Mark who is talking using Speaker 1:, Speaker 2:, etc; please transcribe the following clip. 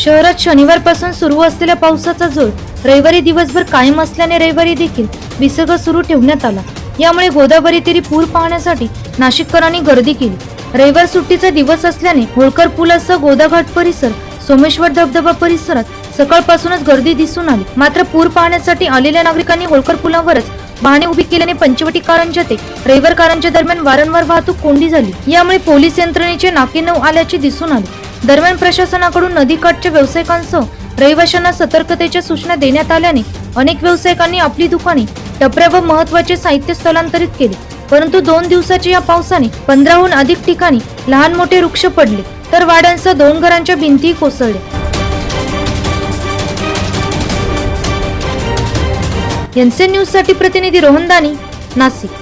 Speaker 1: शहरात शनिवारपासून सुरू असलेल्या पावसाचा जोर रविवारी दिवसभर कायम असल्याने रविवारी देखील विसर्ग सुरू ठेवण्यात आला. यामुळे गोदावरी तिरी पूर पाहण्यासाठी नाशिककरांनी गर्दी केली. रविवार सुट्टीचा दिवस असल्याने होळकर पुलासह गोदाघाट परिसर सोमेश्वर धबधबा परिसरात सकाळपासूनच गर्दी दिसून आली. मात्र पूर पाहण्यासाठी आलेल्या नागरिकांनी होळकर पुलावरच वाहने उभी केल्याने पंचवटी कारंजा ते रविवार कारंजा दरम्यान वारंवार वाहतूक कोंडी झाली. यामुळे पोलीस यंत्रणेचे नाके नऊ आल्याचे दिसून आले. दरम्यान प्रशासनाकडून नदीकाठच्या व्यावसायिकांसह रहिवाशांना सतर्कतेच्या सूचना देण्यात आल्याने अनेक व्यावसायिकांनी आपली दुकाने टपऱ्या व महत्त्वाचे साहित्य स्थलांतरित केले. परंतु दोन दिवसाच्या या पावसाने पंधराहून अधिक ठिकाणी लहान मोठे वृक्ष पडले तर वाड्यांसह दोन घरांच्या भिंती कोसळल्या. एनसीएन न्यूजसाठी प्रतिनिधी रोहन दानी नाशिक.